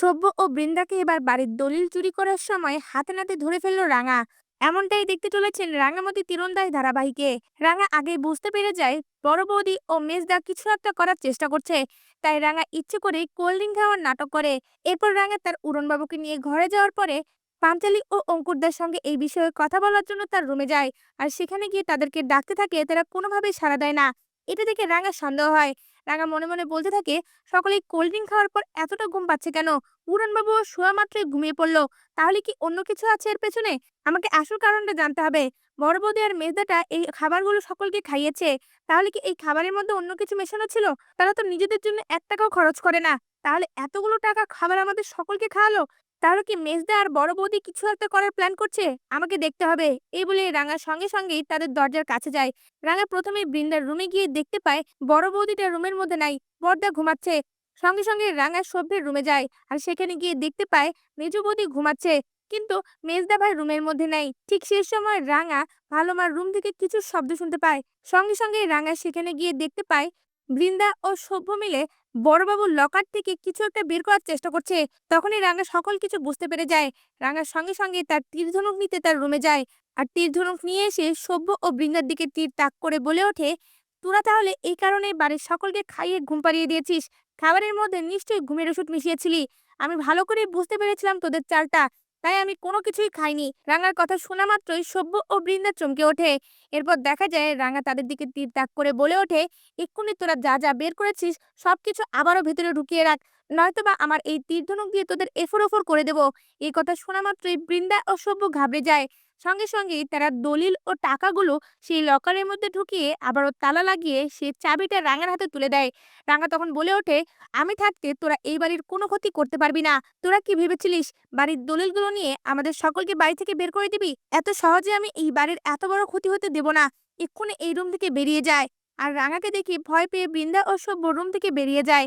সব্য ও বৃন্দাকে এবার বাড়ির দলিল চুরি করার সময় হাতে নাতে ধরে ফেলল রাঙা। এমনটাই দেখতে চলেছেন রাঙামতি তীরন্দাজ ধারাবাহিকে। রাঙা আগে বুঝতে পেরে যায়, বড় বৌদি ও মেজদা কিছু একটা করার চেষ্টা করছে। তাই রাঙা ইচ্ছে করে কোল্ড ড্রিঙ্ক খাওয়ার নাটক করে। এরপর রাঙা তার উড়নবাবুকে নিয়ে ঘরে যাওয়ার পরে পাঞ্চালি ও অঙ্কুরদার সঙ্গে এই বিষয়ে কথা বলার জন্য তার রুমে যায়। আর সেখানে গিয়ে তাদেরকে ডাকতে থাকে, তারা কোনোভাবেই সাড়া দেয় না। এটা দেখে রাঙা সন্দেহ হয়। রাঙা মনে মনে বলতে থাকে, সকলেই কোল্ড ড্রিঙ্ক খাওয়ার পর এতটা ঘুম পাচ্ছে কেন? উড়নবাবু শোয়া মাত্রই ঘুমিয়ে পড়ল। তাহলে কি অন্য কিছু আছে এর পেছনে? আমাকে আসল কারণটা জানতে হবে। বড় বৌদি আর মেজদাটা এই খাবারগুলো সকলকে খাইয়েছে। তাহলে কি এই খাবারের মধ্যে অন্য কিছু মেশানো ছিল? তারা তো নিজেদের জন্য এক টাকাও খরচ করে না। তাহলে এতগুলো টাকা খাবার আমাদের সকলকে খাওয়ালো? তাহলে কি মেজদা আর বড় বৌদি কিছু একটা করার প্ল্যান করছে? আমাকে দেখতে হবে। এই বলে রাঙা সঙ্গে সঙ্গেই তাদের দরজার কাছে যায়। রাঙা প্রথমে বৃন্দার রুমে গিয়ে দেখতে পায় বড় বৌদিটা রুমের মধ্যে নাই বড়দা ঘুমাচ্ছে। সঙ্গে সঙ্গে রাঙা সভ্যের রুমে যায় আর সেখানে গিয়ে দেখতে পায় মেজু বৌদি ঘুমাচ্ছে। কিন্তু মেজদা ভাই রুমের মধ্যে নাই। ঠিক সেই সময় রাঙা ভালো মার রুম থেকে কিছু শব্দ শুনতে পায়। সঙ্গে সঙ্গে রাঙা সেখানে গিয়ে দেখতে পায় বৃন্দা ও সভ্য মিলে বড়বাবুর লকার থেকে কিছু একটা বের করার চেষ্টা করছে। তখনই রাঙা সকল কিছু বুঝতে পেরে যায়। রাঙার সঙ্গে সঙ্গে তার তীর ধনুক নিতে তার রুমে যায়। আর তীর ধনুক নিয়ে এসে সভ্য ও বৃন্দার দিকে তীর তাক করে বলে ওঠে, তোরা তাহলে এই কারণে বাড়ির সকলকে খাইয়ে ঘুম পাড়িয়ে দিয়েছিস। খাবারের মধ্যে নিশ্চয়ই ঘুমের ওষুধ মিশিয়েছিলি। আমি ভালো করে বুঝতে পেরেছিলাম তোদের চালটা। তাই আমি কোনো কিছুই খাইনি। রাঙার কথা শোনা মাত্রই সভ্য ও বৃন্দা চমকে ওঠে। এরপর দেখা যায় রাঙা তাদের দিকে তীর তাক করে বলে ওঠে, এক্ষুনি তোরা যা যা বের করেছিস, সবকিছু আবারও ভেতরে ঢুকিয়ে রাখ। নয়তোবা আমার এই তীর ধনুক দিয়ে তোদের এফর ওফর করে দেব। এই কথা শোনা মাত্রই বৃন্দা ও সভ্য ঘাবড়ে যায়। সঙ্গে সঙ্গেই তারা দলিল ও টাকাগুলো সেই লকারের মধ্যে ঢুকিয়ে আবারও তালা লাগিয়ে সে চাবিটা রাঙার হাতে তুলে দেয়। রাঙা তখন বলে ওঠে, আমি থাকতে তোরা এই বাড়ির কোনো ক্ষতি করতে পারবি না। তোরা কি ভেবেছিলিস বাড়ির দলিলগুলো নিয়ে আমাদের সকলকে বাড়ি থেকে বের করে দিবি? এত সহজে আমি এই বাড়ির এত বড় ক্ষতি হতে দেব না। এক্ষুনি এই রুম থেকে বেরিয়ে যায়। আর রাঙাকে দেখি ভয় পেয়ে বৃন্দা ও সভ্য রুম থেকে বেরিয়ে যায়।